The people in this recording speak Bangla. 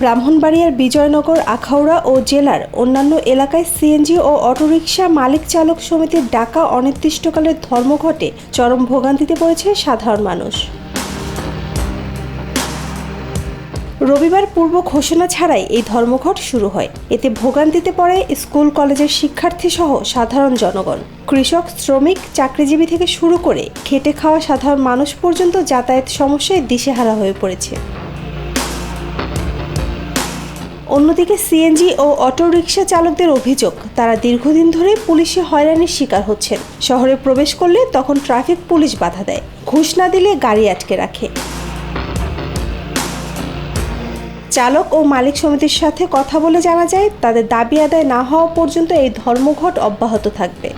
ব্রাহ্মণবাড়িয়ার বিজয়নগর, আখাউড়া ও জেলার অন্যান্য এলাকায় সিএনজি ও অটোরিকশা মালিক চালক সমিতির ডাকা অনির্দিষ্টকালের ধর্মঘটে চরম ভোগান্তিতে পড়েছে সাধারণ মানুষ। রবিবার পূর্ব ঘোষণা ছাড়াই এই ধর্মঘট শুরু হয়। এতে ভোগান্তিতে পড়ে স্কুল, কলেজের শিক্ষার্থী সহ সাধারণ জনগণ। কৃষক, শ্রমিক, চাকরিজীবী থেকে শুরু করে খেটে খাওয়া সাধারণ মানুষ পর্যন্ত যাতায়াত সমস্যায় দিশেহারা হয়ে পড়েছে। অন্যদিকে সিএনজি ও অটোরিকশা চালকদের অভিযোগ, তারা দীর্ঘদিন ধরে পুলিশে হয়রানির শিকার হচ্ছেন। শহরে প্রবেশ করলে তখন ট্রাফিক পুলিশ বাধা দেয়। ঘুষ না দিলে গাড়ি আটকে রাখে। চালক ও মালিক সমিতির সাথে কথা বলে জানা যায়, তাদের দাবি আদায় না হওয়া পর্যন্ত এই ধর্মঘট অব্যাহত থাকবে।